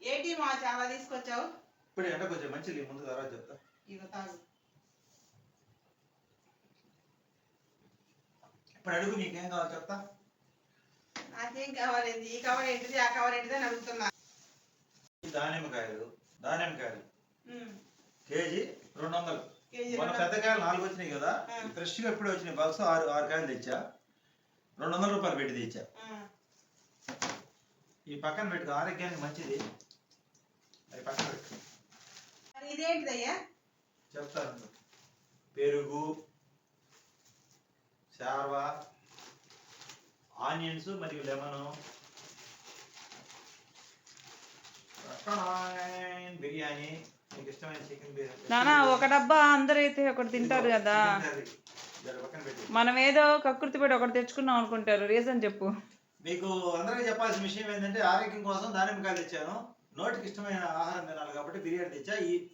ఏంటి మా చాలా తీసుకొచ్చావు? ఇప్పుడు ఎండ కొంచెం మంచిది ముందు తర్వాత చెప్తా. ఇగో తాగు. ఇప్పుడు అడుగు నీకేం కావాలి చెప్తా. నాకేం కావాలండి ఈ కవర్ ఏంటిది? ఆ కవర్ ఏంటిది అని అడుగుతున్నా. దానిమ్మకాయలు దానిమ్మకాయలు. కేజీ రెండు వందలు మన పెద్ద కాయలు నాలుగు వచ్చినాయి కదా ఆ. ఫ్రెష్గా ఎప్పుడు వచ్చినాయి. బాక్స్ ఆరు ఆరు కాయలు తెచ్చా. రెండు వందల రూపాయలు పెట్టి తెచ్చా. ఈ పక్కన పెట్టుకో ఆరోగ్యానికి మంచిది. అది పక్కన పెట్టు. మరి ఇదేంటిదయ్యా? చెప్తాను. పెరుగు శార్వా ఆనియన్స్ మరియు లెమన్. బిర్యానీ. మీకు ఇష్టమైన చికెన్ బిర్యానీ నానా ఒక డబ్బా అందరూ అయితే ఒకటి తింటారు కదా. మనం ఏదో కక్కుర్తి పెట్టి ఒకటి తెచ్చుకున్నాం అనుకుంటారు. రీజన్ చెప్పు. మీకు అందరికీ చెప్పాల్సిన విషయం ఏంటంటే ఆరోగ్యం కోసం దానిమ్మకాయలు తెచ్చాను. నోటికి ఇష్టమైన ఆహారం తినాలి కాబట్టి బిర్యానీ తెచ్చా. ఈ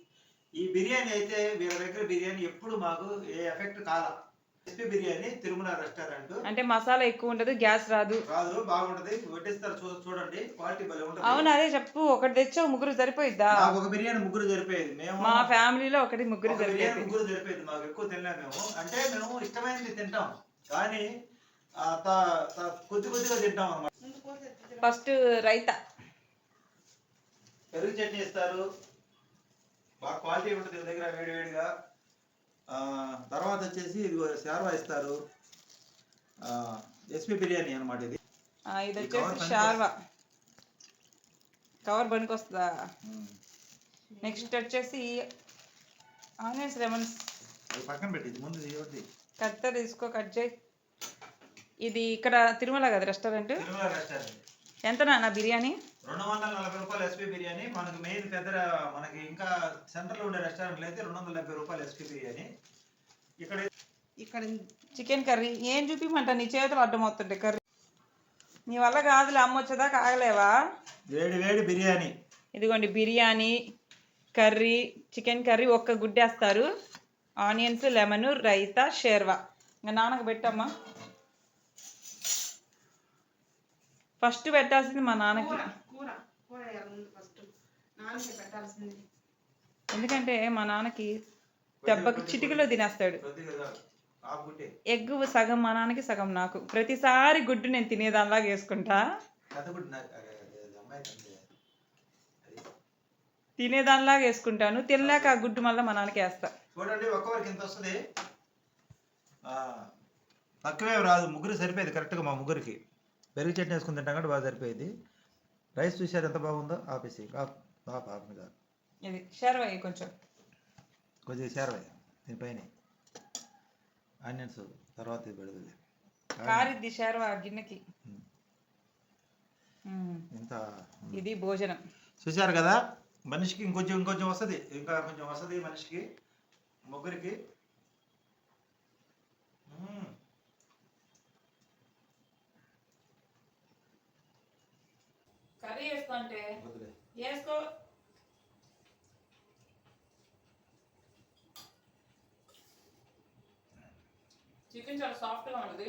ఈ బిర్యానీ అయితే వీళ్ళ దగ్గర బిర్యానీ ఎప్పుడు మాకు ఏ ఎఫెక్ట్ కాల. SP biryani Tirumala restaurant. అంటే మసాలా ఎక్కువ ఉండదు గ్యాస్ రాదు. రాదు బాగుంటది. వడ్డిస్తారు చూడండి క్వాలిటీ భలే ఉంటుంది. అవును అదే చెప్పు. ఒకటి తెచ్చావు ముగ్గురు సరిపోయిద్దా? మాకు ఒక బిర్యానీ ముగ్గురు సరిపోయేది. మేము మా ఫ్యామిలీలో ఒకటి ముగ్గురు సరిపోయింది. ముగ్గురు సరిపోయేది. మాకు ఎక్కువ తినలేము మేము. అంటే మేము ఇష్టమైనది తింటాం. కానీ ఆ, త- త- కొద్ది కొద్దిగా తింటాం అన్నమాట. ఫస్ట్ రైతా. పెరుగు చట్నీ ఇస్తారు. బాగా క్వాలిటీ ఉంటుంది వీళ్ళ దగ్గర వేడి వేడిగా. ఆ, తర్వాత వచ్చేసి ఇది శార్వా ఇస్తారు. ఎస్పీ బిర్యానీ అన్నమాట ఇది. ఇది వచ్చేసి షార్వా. కవర్ పనికి వస్తుందా. నెక్స్ట్ వచ్చేసి ఆనియన్స్ లెమన్స్. పక్కన పెట్టింది ముందు ఇది ఒకటి కత్త తీసుకో కట్ చేయి. ఇది ఇక్కడ తిరుమల కదా రెస్టారెంట్. ఎంత నాన్న బిర్యానీ? రెండు వందల నలభై రూపాయలు ఎస్పీ బిర్యానీ. మనకి మెయిన్ పెద్ద మనకి ఇంకా సెంటర్లో ఉండే రెస్టారెంట్లు అయితే రెండు వందల డెబ్బై రూపాయలు ఎస్పీ బిర్యానీ. ఇక్కడ ఇక్కడ చికెన్ కర్రీ ఏం చూపిమంట నీ చేతులు అడ్డం అవుతుంటే కర్రీ. నీ వల్ల కాదులే అమ్మ వచ్చేదాకా ఆగలేవా? వేడి వేడి బిర్యానీ. ఇదిగోండి బిర్యానీ కర్రీ చికెన్ కర్రీ ఒక్క గుడ్డేస్తారు. ఆనియన్స్ లెమన్ రైతా షేర్వా. ఇంకా నాన్నకు పెట్టమ్మా. ఫస్ట్ పెట్టాల్సింది మా నాన్నకి. ఎందుకంటే మా నాన్నకి దెబ్బకి చిటికలో తినేస్తాడు. ఎగ్ సగం మా నాన్నకి సగం నాకు. ప్రతిసారి గుడ్డు నేను తినేదానిలాగా వేసుకుంటా. తినేదానిలాగా వేసుకుంటాను. తినలేక ఆ గుడ్డు మళ్ళీ మా నాన్నకి వేస్తా. చూడండి ఒక్కవరికి ఎంత వస్తుంది? ఆ, తక్కువే రాదు. ముగ్గురు సరిపోయేది కరెక్ట్గా మా ముగ్గురికి. పెరుగు చట్నీ వేసుకుని తింటాం కాబట్టి బాగా సరిపోయేది. రైస్ చూసారు ఎంత బాగుందో? ఆపేసి ఆప్ ఆపని కాదు. ఇది షేర్వా వేయి కొంచెం. కొద్దిగా చేరవయ్య దీనిపైన. ఆనియన్స్ తర్వాత ఇది పెడుతుంది కారిద్ది షేర్వా గిన్నెకి. ఇంత ఇది భోజనం. చూశారు కదా? మనిషికి ఇంకొంచెం ఇంకొంచెం వస్తుంది. ఇంకా కొంచెం వస్తుంది మనిషికి ముగ్గురికి మ్మ్. కర్రీ వేసుకో చికెన్ చాలా సాఫ్ట్గా ఉంటుంది.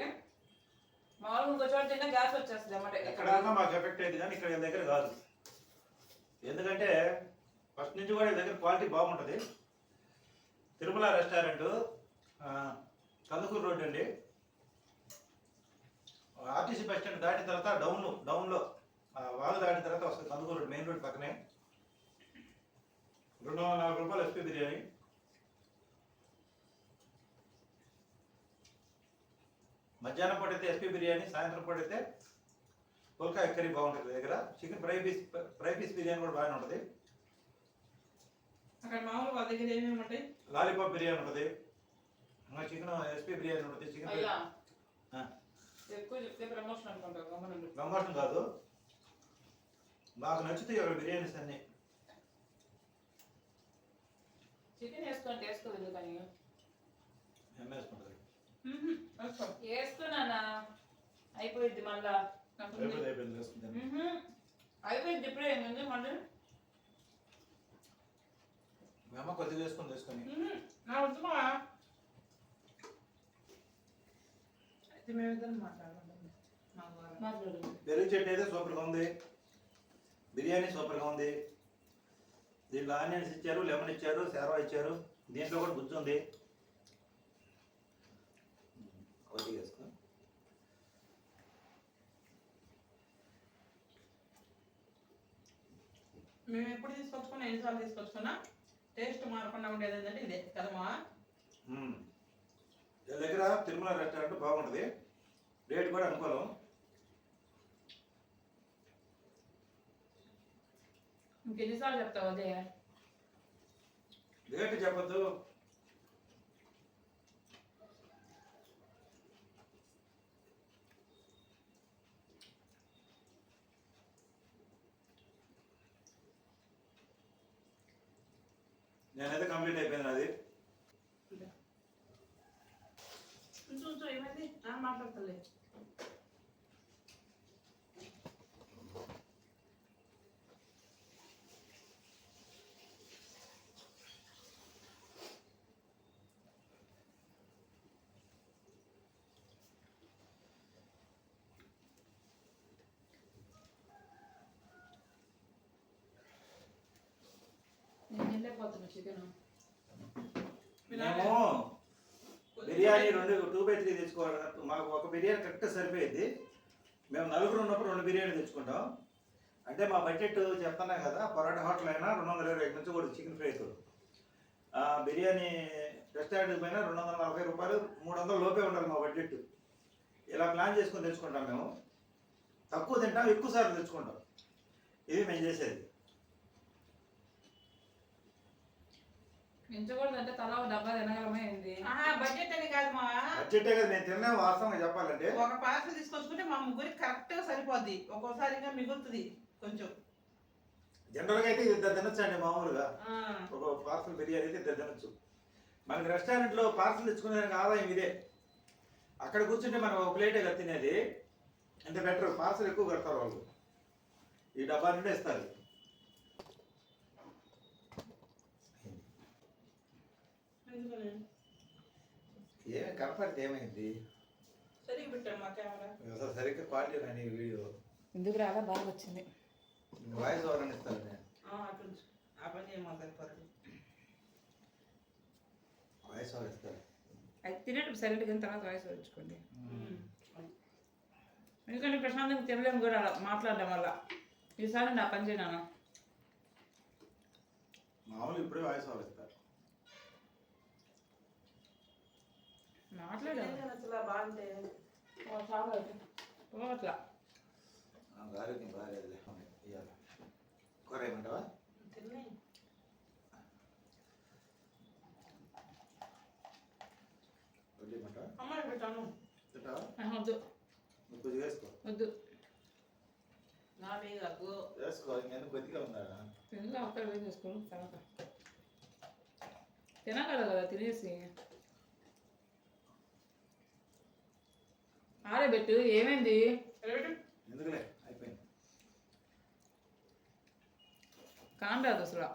మామూలుగా ఇంకో చోట తిన్నా గ్యాస్ వచ్చేస్తుంది అన్నమాట. ఎక్కడైనా మాకు ఎఫెక్ట్ అయింది కానీ ఇక్కడ దగ్గర కాదు. ఎందుకంటే ఫస్ట్ నుంచి కూడా దగ్గర క్వాలిటీ బాగుంటుంది. తిరుమల రెస్టారెంట్ కందుకూరు రోడ్ అండి. ఆర్టీసీ బస్ స్టాండ్ దాటిన తర్వాత డౌన్ డౌన్లో. వాగు దాటిన తర్వాత వస్తుంది. కందుకూరు మెయిన్ రోడ్ పక్కనే. రెండు వందల నలభై రూపాయలు ఎస్పీ బిర్యానీ. మధ్యాహ్నం పూట అయితే ఎస్పీ బిర్యానీ సాయంత్రం పూట అయితే పుల్కా కర్రీ బాగుంటుంది దగ్గర. Chicken fry piece fry piece biryani కూడా బాగానే ఉంటుంది. అక్కడ మామూలు వాళ్ళ దగ్గర ఏమేమి ఉంటాయి? లాలీపాప్ బిర్యానీ ఉంటుంది. చికెన్ ఎస్పీ బిర్యానీ ఉంటుంది. చికెన్. ఎక్కువ చెప్తే ప్రమోషన్ అనుకుంటా గమనండి గమ్మటం కాదు. నాకు నచ్చుతాయి అక్కడ బిర్యానీస్ అన్ని చికెన్ వేసుకోండి వేసుకోదు కానీ ఎమ్మేసుకుంటుంది వేస్తున్నానా అయిపోయింది మళ్ళా. అయిపోయింది అయిపోయింది వేసుకుంటాను. అయిపోయింది ఇప్పుడే మళ్ళీ? మేము కొద్దిగా వేసుకొని తీసుకొని. నా వద్దుమా? అయితే మేమిద్దరం మాట్లాడుకుంటాం పెరుగు చట్నీ అయితే సూపర్గా ఉంది. బిర్యానీ సూపర్గా ఉంది. దీంట్లో ఆనియన్స్ ఇచ్చారు లెమన్ ఇచ్చారు సేరవా ఇచ్చారు. దీంట్లో కూడా గుజ్జు ఉంది. వేసుకో. మేము ఎప్పుడు తీసుకొచ్చుకున్నా ఎన్నిసార్లు తీసుకొచ్చుకున్నా టేస్ట్ మారకుండా ఉండేది ఏంటంటే ఇదే. వీళ్ళ దగ్గర తిరుమల రెస్టారెంట్ బాగుంటుంది. రేట్ కూడా అనుకూలం. ఇంకెన్నిసార్లు చెప్తావు అదే? రేటు చెప్పద్దు. నేనైతే కంప్లీట్ అయిపోయింది అది మాట్లాడతలే నేను వెళ్ళిపోతున్నా చికెన్ మేము బిర్యానీ. రెండు టూ బై త్రీ తెచ్చుకోవాలి మాకు ఒక బిర్యానీ కరెక్ట్ సరిపోయింది. మేము నలుగురు ఉన్నప్పుడు రెండు బిర్యానీ తెచ్చుకుంటాం. అంటే మా బడ్జెట్ చెప్తున్నాం కదా పరోటా హోటల్ అయినా రెండు వందల ఇరవై ఐదు నుంచి కూడా చికెన్ ఫ్రైతో బిర్యానీ రెస్టారెంట్కి పోయినా రెండు వందల నలభై రూపాయలు మూడు వందల లోపే ఉండాలి మా బడ్జెట్. ఇలా ప్లాన్ చేసుకొని తెచ్చుకుంటాం మేము. తక్కువ తింటాం ఎక్కువ సార్లు తెచ్చుకుంటాం. ఇది మేము చేసేది. ఎంచకూడదంటే తలా ఒక డబ్బా తినగలమే ఏంది? ఆహా బడ్జెట్ అని కాదు మా బడ్జెటే కదా నేను తిన్నా వాస్తవంగా చెప్పాలంటే. ఒక పార్సల్ తీసుకొచ్చుకుంటే మా ముగ్గురికి కరెక్ట్గా సరిపోద్ది. ఒక్కోసారి ఇంకా మిగులుతుంది కొంచెం. జనరల్గా అయితే ఇద్దరు తినొచ్చండి మామూలుగా. ఒక పార్సల్ బిర్యానీ అయితే ఇద్దరు తినొచ్చు. మనకి రెస్టారెంట్లో పార్సల్ తెచ్చుకునేదానికి ఆదాయం ఇదే. అక్కడ కూర్చుంటే మనం ఒక ప్లేటే కదా తినేది. ఎంత బెటర్ పార్సల్ ఎక్కువ కడతారు వాళ్ళు. ఈ డబ్బా నుండి ఇస్తారు ఎందుకని? ఏమి కనపడితే ఏమైంది? సరిగ్గా పెట్టాం మా కెమెరా. అసలు సరిగ్గా క్వాలిటీ రాని వీడియో. ఎందుకు రాగా బాగా వచ్చింది. వాయిస్ ఓవర్ అని ఇస్తారు నేను. ఆ, పని చేయమా సరిపోతుంది వాయిస్ ఓవర్ ఇస్తారు అది తినేటప్పుడు తిన్న తర్వాత వాయిస్ వచ్చుకోండి. ఎందుకంటే ప్రశాంతంగా తినలేము కూడా మాట్లాడడం వల్ల ఈసారి నా పని చేయను మామూలు ఇప్పుడే వాయిస్ ఓవర్ ఇస్తారు. మాట్లాడాము ఏంటి అసలు బాగుంటే అట్లా ఆరోగ్యం బాగాలేదులే ఇవాళ కూర ఏమంటావా? వద్దు. కొద్దిగా వేసుకో. వద్దు. నా మీద. వేసుకో ఇంకెందుకు కొద్దిగా ఉందా తర్వాత. కదా తినేసి. ఆరబెట్టు ఏమైంది? కాంరాదు అసలు.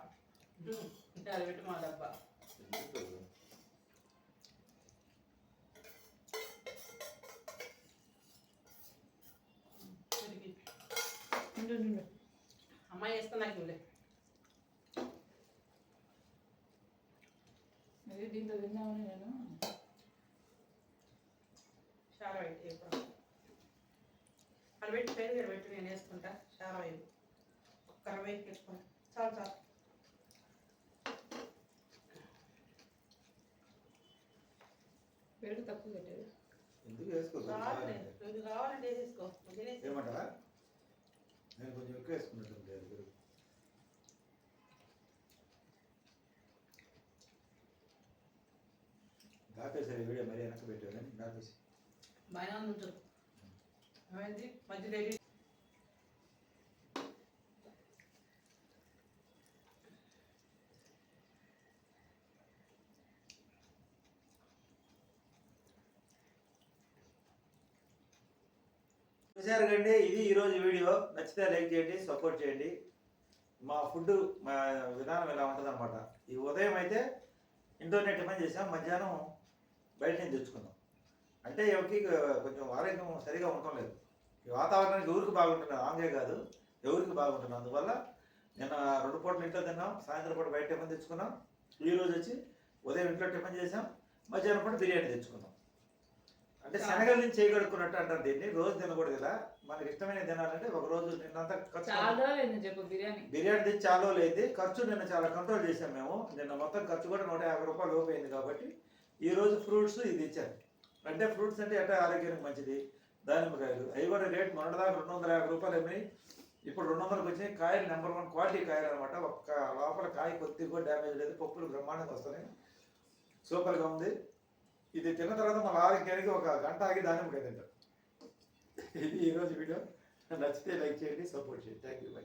పెట్టు మా డబ్బా. అమ్మాయి వేస్తే నాకు దీంతో తిన్నామని నేను చాలా పెట్టి ఇప్పుడు అది పెట్టి పేరు ఇక్కడ పెట్టి నేను వేసుకుంటా. చాలా వేలు ఒక్క రవ్వ వేసుకుంటా చాలు చాలు. పెరుగు తక్కువ పెట్టేది. ఎందుకు వేసుకో? చాలులే. నీకు కావాలంటే వేసేసుకో నేను కొంచెం ఎక్కువ పెరుగు. దాపేసరి వీడియో మరీ వెనక్కి పెట్టావు కానీ దాపేసి ఉంది ఉంచు. ఏమైంది? మధ్య రెడీ చూసారు కండి ఇది ఈరోజు వీడియో. నచ్చితే లైక్ చేయండి సపోర్ట్ చేయండి. మా ఫుడ్ మా విధానం ఇలా ఉంటుంది అనమాట ఈ ఉదయం అయితే ఇంటర్నెట్ పని చేసాం మధ్యాహ్నం బయట నుంచి తెచ్చుకుందాం అంటే ఎవరికి కొంచెం ఆరోగ్యం సరిగా ఉండటం లేదు. ఈ వాతావరణానికి ఊరికి బాగుంటుంది? ఆంగే కాదు. ఎవరికి బాగుంటుంది? అందువల్ల నిన్న రెండు పూటలు ఇంట్లో తిన్నాం. సాయంత్రం పూట బయట టిఫిన్ తెచ్చుకున్నాం. ఈ రోజు వచ్చి ఉదయం ఇంట్లో టిఫిన్ చేసాం మధ్యాహ్నం పూట బిర్యానీ తెచ్చుకున్నాం. అంటే శనగల నుంచి చేయగడుకున్నట్టు అంటారు దీన్ని. రోజు తినకూడదు కదా మనకి ఇష్టమైన తినాలంటే ఒక రోజు నిన్నంతా ఖర్చు బిర్యానీ. బిర్యానీ తెచ్చి చాలా లేదు ఖర్చు నిన్న చాలా కంట్రోల్ చేసాం మేము. నిన్న మొత్తం ఖర్చు కూడా నూట యాభై రూపాయలు అయింది కాబట్టి ఈ రోజు ఫ్రూట్స్ ఇది ఇచ్చాను అంటే ఫ్రూట్స్ అంటే ఎట్లా ఆరోగ్యానికి మంచిది? దానిమ్మకాయలు. అవి కూడా రేట్ మొన్నటిదాకా రెండు వందల యాభై రూపాయలు అమ్మినాయి ఇప్పుడు రెండు వందలకు వచ్చినాయి. కాయలు నెంబర్ వన్ క్వాలిటీ కాయలు అనమాట ఒక్క లోపల కాయ కొద్దిగా కూడా డ్యామేజ్ లేదు. పప్పులు బ్రహ్మాండంగా వస్తున్నాయి. సూపర్గా ఉంది. ఇది తిన్న తర్వాత మన ఆరోగ్యానికి ఒక గంట ఆగి దానిమ్మకాయ తింటాం. ఇది ఈరోజు వీడియో. నచ్చితే లైక్ చేయండి సపోర్ట్ చేయండి. Thank you by